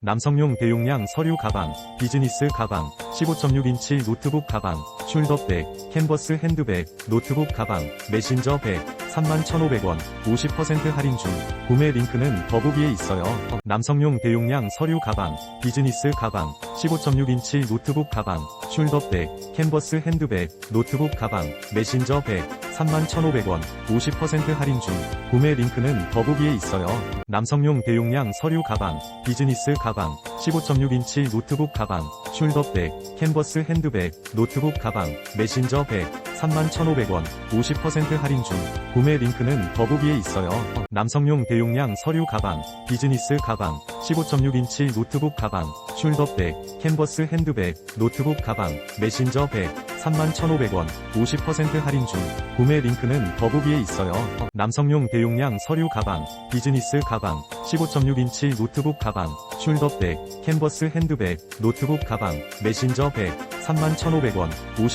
남성용 대용량 서류 가방, 비즈니스 가방, 15.6인치 노트북 가방, 숄더백, 캔버스 핸드백, 노트북 가방, 메신저 백, 31,500원, 50% 할인 중. 구매 링크는 더보기에 있어요. 남성용 대용량 서류 가방, 비즈니스 가방, 15.6인치 노트북 가방, 숄더백, 캔버스 핸드백, 노트북 가방, 메신저 백, 31,500원, 50% 할인 중. 구매 링크는 더보기에 있어요. 남성용 대용량 서류 가방, 비즈니스 가방, 15.6인치 노트북 가방, 숄더백, 캔버스 핸드백, 노트북 가방, 메신저 백, 31,500원, 50% 할인 중. 구매 링크는 더보기에 있어요. 남성용 대용량 서류 가방, 비즈니스 가방, 15.6인치 노트북 가방, 숄더백, 캔버스 핸드백, 노트북 가방, 메신저 백, 31,500원, 50% 할인 중. 구매 링크는 더보기에 있어요. 남성용 대용량 서류 가방, 비즈니스 가방, 15.6인치 노트북 가방, 숄더백, 캔버스 핸드백, 노트북 가방, 메신저 백, 31,500원, 50